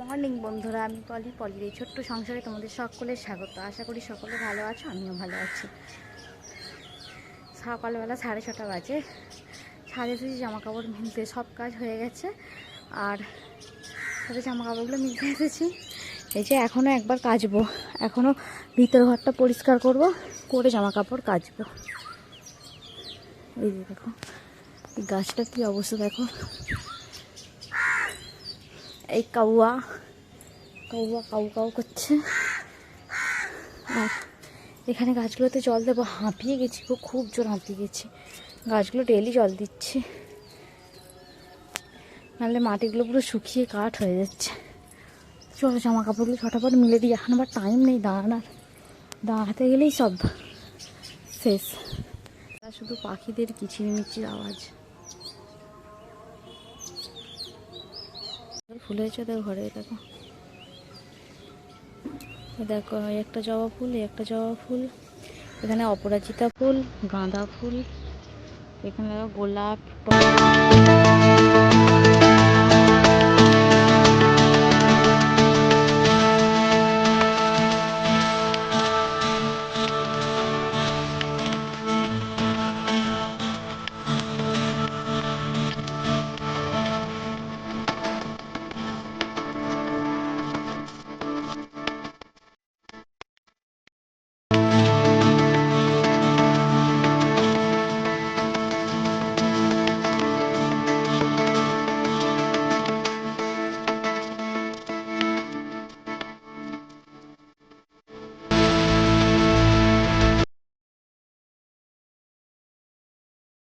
Morning বন্ধুরা, আমি পলি, পলির এই ছোট্ট সংসারে তোমাদের সকলের স্বাগত। আশা করি সকলে ভালো আছো, আমিও ভালো আছি। সকালবেলা সাড়ে ছটা বাজে। ছাদে এসেছি জামা কাপড় মিলতে সব কাজ হয়ে গেছে। আর সাথে জামা কাপড়গুলো মিলতে এসেছি। এই যে এখনও একবার কাচবো। এখনও ভিতর ঘরটা পরিষ্কার করব, করে জামা কাপড় কাচবো। এই যে দেখো গাছটার কী অবস্থা দেখো। এই কাউয়া। কাউয়া, কাউ কাউ করছে। আর এখানে গাছগুলোতে জল দেবো। হাঁপিয়ে গেছি গো, খুব জোর হাঁপিয়ে গেছি। গাছগুলো ডেলি জল দিচ্ছে। নাহলে মাটিগুলো পুরো শুকিয়ে কাঠ হয়ে যাচ্ছে। চলো জামা কাপড়গুলো ছটাপট মিলে দিই। এখন আবার টাইম নেই দাঁড়ানোর। দাঁড়াতে গেলেই সব শেষ। শুধু পাখিদের কিচিরমিচির আওয়াজ। ফুল হয়েছে, ওদের ঘরে দেখো। দেখো একটা জবা ফুল একটা জবা ফুল। এখানে অপরাজিতা ফুল, গাঁদা ফুল। এখানে গোলাপ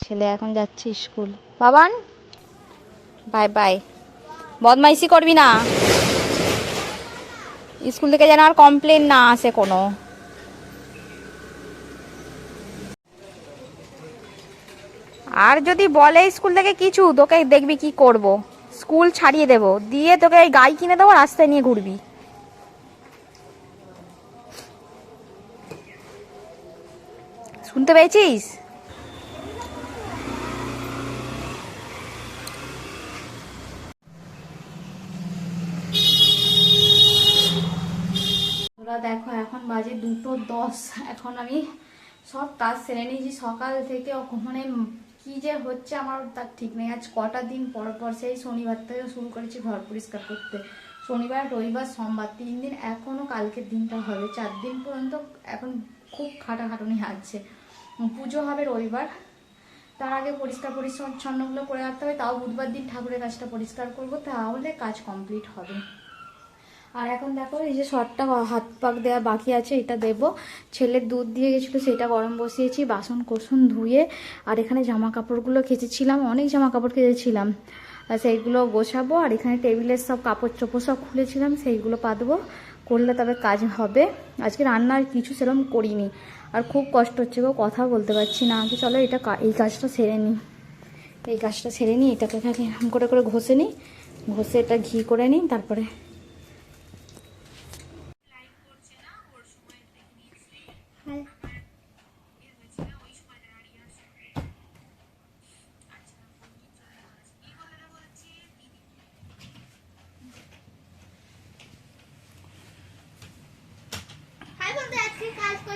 ছেলে, এখন যাচ্ছে স্কুল। বাবান বাই বাই বদমাইশি করবি না। স্কুল থেকে যেন আর কমপ্লেন না আসে কোনো। আর যদি বলে স্কুল থেকে কিছু, তোকে দেখবি কি করব। স্কুল ছাড়িয়ে দেব। দিয়ে তোকে এই গাই কিনে দেবো, রাস্তায় নিয়ে ঘুরবি। শুনতে পেয়েছিস? তোরা দেখো, এখন বাজে দুটো দশ। এখন আমি সব কাজ সেরে নিয়েছি। সকাল থেকে মানে কি যে হচ্ছে আমার তার ঠিক নেই। আজ কটা দিন পর পর সেই শনিবার থেকে শুরু করেছি ঘর পরিষ্কার করতে। শনিবার, রবিবার, সোমবার, তিন দিন। এখনও কালকের দিনটা হবে। চার দিন পর্যন্ত এখন খুব খাটাখাটুনি আছে পুজো হবে রবিবার। তার আগে পরিষ্কার পরিচ্ছন্নগুলো করে রাখতে হবে। তাও বুধবার দিন ঠাকুরের কাজটা পরিষ্কার করব। তাহলে কাজ কমপ্লিট হবে। আর এখন দেখো, এই যে শর্টটা হাত পাক দেওয়া বাকি আছে, এটা দেবো। ছেলের দুধ দিয়ে গেছিল, সেটা গরম বসিয়েছি, বাসন কোসন ধুয়ে। আর এখানে জামা কাপড়গুলো কেচেছিলাম, অনেক জামা কাপড় কেচেছিলাম। আর সেইগুলো গোছাবো, আর এখানে টেবিলের সব কাপড় চোপড় সব খুলেছিলাম, সেইগুলো পাতবো। করলে তবে কাজ হবে। আজকে রান্নার কিছু সেরকম করিনি। আর খুব কষ্ট হচ্ছে গো, কথা বলতে পারছি না। তো চলো, এটা এই কাজটা সেরে নিই এই কাজটা সেরে নিই এটাকে এরকম করে করে ঘষে নিই ঘষে এটা ঘি করে নিই তারপরে হাই বন্ধু আজকে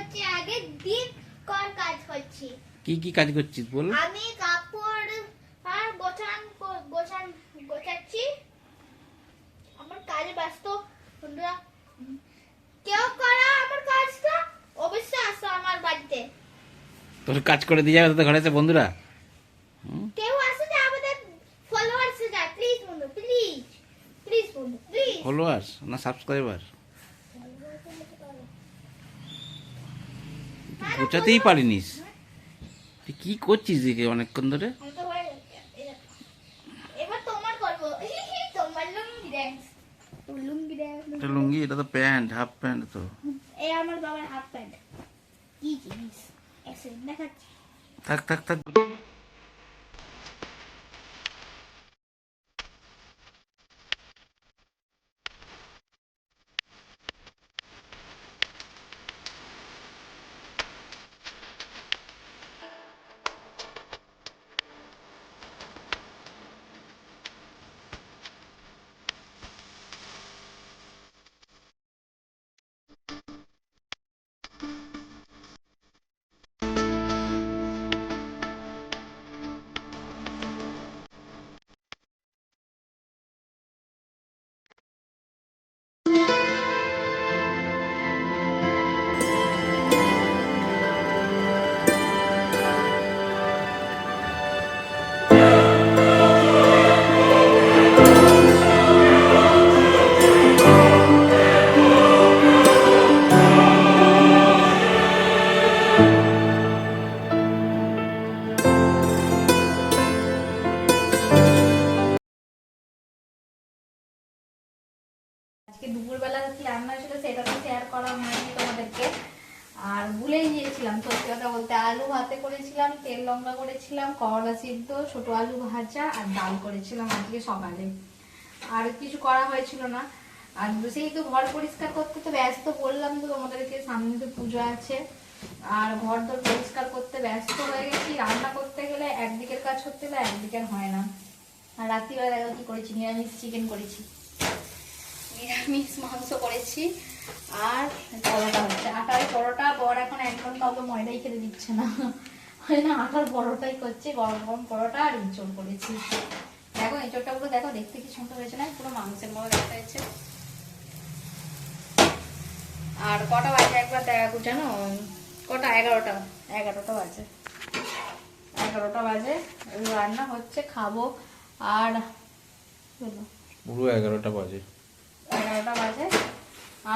করছি আগে দিন কর কাজ করছি কি কি কাজ করছিস বল? আমি কাপড় আর গোছান গোছান গোছাচ্ছি। আমার কাজে ব্যস্ত বন্ধুরা। কেউ করা আমার কাজটা অবশ্যই আসো আমার বাড়িতে। তোর কাজ করে দিয়ে যাবে তোদের ঘরে এসে বন্ধুরা। কেউ আসে যে আমাদের ফলোয়ার্স যা প্লিজ বন্ধু প্লিজ প্লিজ বন্ধু প্লিজ ফলোয়ার্স না সাবস্ক্রাইবার গোছাতেই পারিনিস। তুই কি করছিস দিকে অনেকক্ষণ ধরে? দেখো। লুঙ্গি এটা লুঙ্গি এটা তো প্যান্ট হাফ প্যান্ট তো। এই আমার বাবার হাফ প্যান্ট। কি জিনিস? দেখাচ্ছি। থাক থাক থাক। আজকে দুপুরবেলা কি রান্না ছিল সেটা তো শেয়ার করা হয়নি তোমাদেরকে। আর ভুলেই গিয়েছিলাম সত্যি কথা বলতে। আলু ভাতে করেছিলাম, তেল লঙ্কা করেছিলাম, করলা সিদ্ধ, ছোট আলু ভাজা আর ডাল করেছিলাম আজকে সকালে। আর কিছু করা হয়েছিল না। আর সেই তো ঘর পরিষ্কার করতে তো ব্যস্ত বললাম তো তোমাদেরকে, সামনে তো পুজো আছে। আর ঘর দর পরিষ্কার করতে ব্যস্ত হয়ে গেছি। রান্না করতে গেলে একদিকের কাজ করতে গেলে একদিকের হয় না। আর রাত্রিবেলা দেখো কি করেছি, নিরামিষ চিকেন করেছি। নিরামিষ মাংস করেছি। আর পরোটা হচ্ছে। আটার পরোটা, বর এখন একদম কাউকে ময়দাই খেতে দিচ্ছে না। ওই জন্য আটার পরোটাই করছে, গরম গরম পরোটা আর ইঁচড় করেছি। দেখো এঁচড়টা পুরো দেখো, দেখতে কি সুন্দর হয়েছে না? পুরো মাংসের মতো দেখা হয়েছে আর কটা বাজে একবার দেখো জানো? কটা? এগারোটা। এগারোটা বাজে। এগারোটা বাজে। রান্না হচ্ছে, খাব। আর পুরো এগারোটা বাজে। এগারোটা বাজে।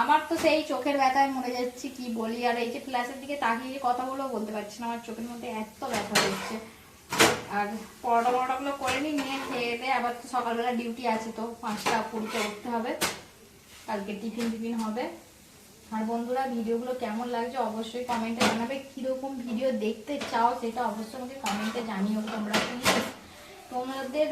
আমার তো সেই চোখের ব্যথায় মরে যাচ্ছি, কি বলি? আর এই যে ফ্ল্যাশের দিকে তাকিয়ে কথা বলেও বলতে পারছি না, আমার চোখের মধ্যে এত ব্যথা হচ্ছে। আর পরোটা পরোটাগুলো করে নি নিয়ে খেয়ে দিয়ে আবার তো সকালবেলা ডিউটি আছে তো, পাঁচটা কুড়িতে উঠতে হবে। কালকে টিফিন টিফিন হবে। আর বন্ধুরা, ভিডিওগুলো কেমন লাগছে অবশ্যই কমেন্টে জানাবে। কীরকম ভিডিও দেখতে চাও সেটা অবশ্যই আমাকে কমেন্টে জানিও তোমরা প্লিজ তোমাদের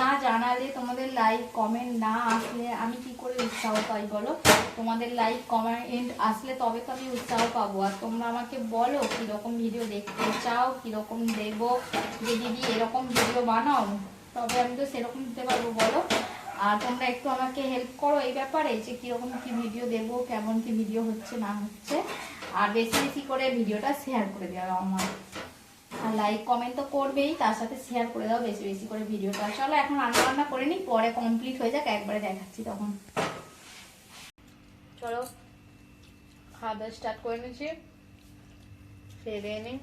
না জানালে, তোমাদের লাইক কমেন্ট না আসলে আমি কি করে উৎসাহ পাই বলো? তোমাদের লাইক কমেন্ট আসলে তবে তো আমি উৎসাহ পাবো। আর তোমরা আমাকে বলো কীরকম ভিডিও দেখতে চাও, কীরকম দেবো? যে দিদি এরকম ভিডিও বানাও, তবে আমি তো সেরকম দিতে পারব বলো? আর তোমরা একটু আমাকে হেল্প করো এই ব্যাপারে যে কীরকম কি ভিডিও দেবো, কেমন কি ভিডিও হচ্ছে, না হচ্ছে। আর বেশি বেশি করে ভিডিওটা শেয়ার করে দেওয়া আমার। আর লাইক কমেন্ট তো করবেই, তার সাথে শেয়ার করে দাও, বেশি বেশি করে ভিডিওটা চলো, এখন রান্না বান্না করে নিই, পরে কমপ্লিট হয়ে যাক, একবারে দেখাচ্ছি তখন। চলো, খাওয়া দাওয়া স্টার্ট করে খেয়ে দিয়ে নিই।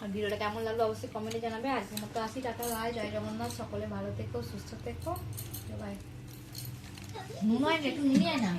আর ভিডিওটা কেমন লাগল অবশ্যই কমেন্টে জানাবে। আজকের মতো আসি টাকা ভাই জয় জগন্নাথ। সকলে ভালো থেকো, সুস্থ থেকো। বাই নুন একটু নিয়ে আয় না।